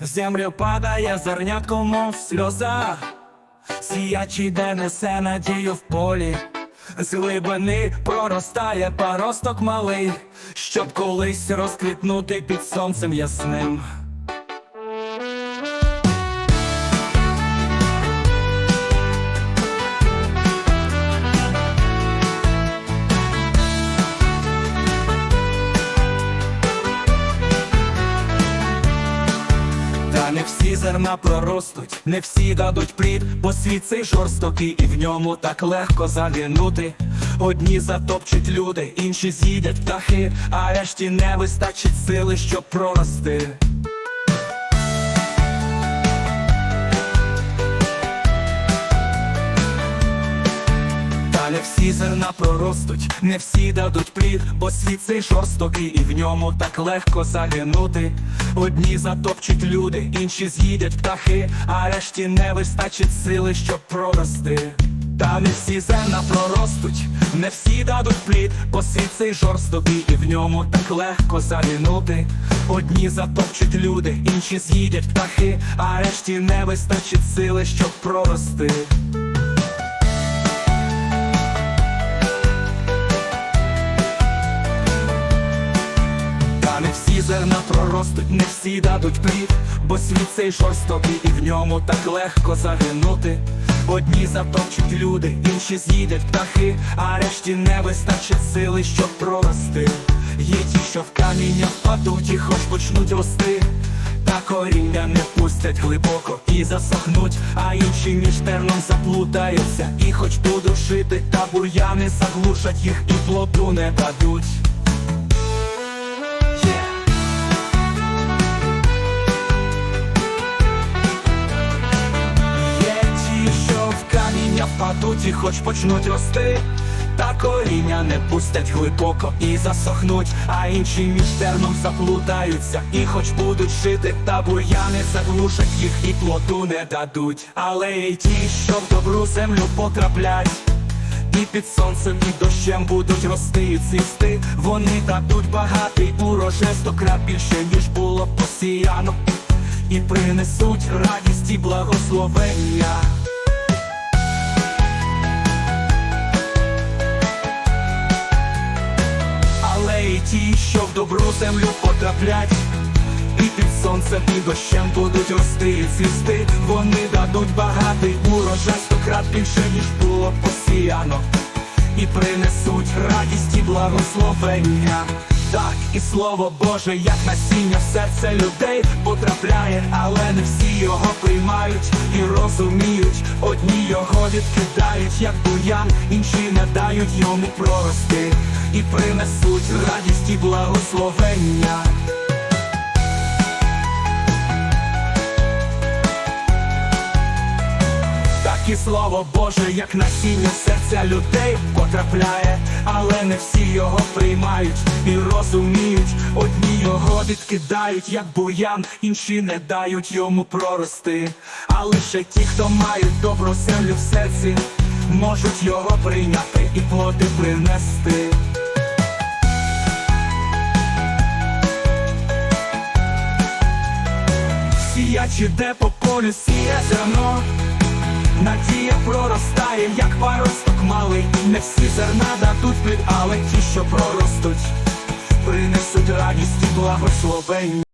Землю падає зернятко, мов сльоза, сіячий де несе надію в полі, з глибини проростає паросток малий, щоб колись розквітнути під сонцем ясним. Та не всі зерна проростуть, не всі дадуть плід, бо світ цей жорстокий, і в ньому так легко загинути. Одні затопчуть люди, інші з'їдять птахи, а решті не вистачить сили, щоб прорости. Всі зерна проростуть, не всі дадуть плід, бо світ цей жорстокий, і в ньому так легко загинути. Одні затопчуть люди, інші з'їдять птахи, а решті не вистачить сили, щоб прорости. Та не всі зерна проростуть, не всі дадуть плід, бо світ цей жорстокий, і в ньому так легко загинути. Одні затопчуть люди, інші з'їдять птахи, а решті не вистачить сили, щоб прорости. Зерна не всі дадуть плід, бо світ цей жорстокий, і в ньому так легко загинути. Одні затопчуть люди, інші з'їдять птахи, а решті не вистачить сили, щоб прорости. Є ті, що в каміння впадуть і хоч почнуть рости, та коріння не пустять глибоко і засохнуть, а інші між терном заплутаються, і хоч будуть шити, та бур'яни заглушать їх і плоду не дадуть. Впадуть і хоч почнуть рости, та коріння не пустять глибоко і засохнуть, а інші між терном заплутаються, і хоч будуть шити, та бур'яни заглушать їх і плоду не дадуть. Але й ті, що в добру землю потраплять. І під сонцем, і дощем будуть рости і цвісти Вони дадуть багатий урожай сто більше, ніж було посіяно І принесуть радість і благословення ті, що в добру землю потраплять. І під сонцем, і дощем будуть рости і цвісти. Вони дадуть багатий урожай стократ більше, ніж було посіяно. І принесуть радість і благословення Так, і слово Боже, як насіння в серце людей потрапляє, але не всі його приймають і розуміють. Одні його відкидають, як буян, інші не дають йому прорости і принесуть радість і благословення. І слово Боже, як насіння серця людей потрапляє, але не всі його приймають і розуміють. Одні його відкидають, як буян, інші не дають йому прорости. А лише ті, хто мають добру землю в серці, можуть його прийняти і плоди принести. Сіячи де по полю сіє зерно Надія проростає, як паросток малий. Не всі зерна дадуть плід, але ті, що проростуть Принесуть радість і благословення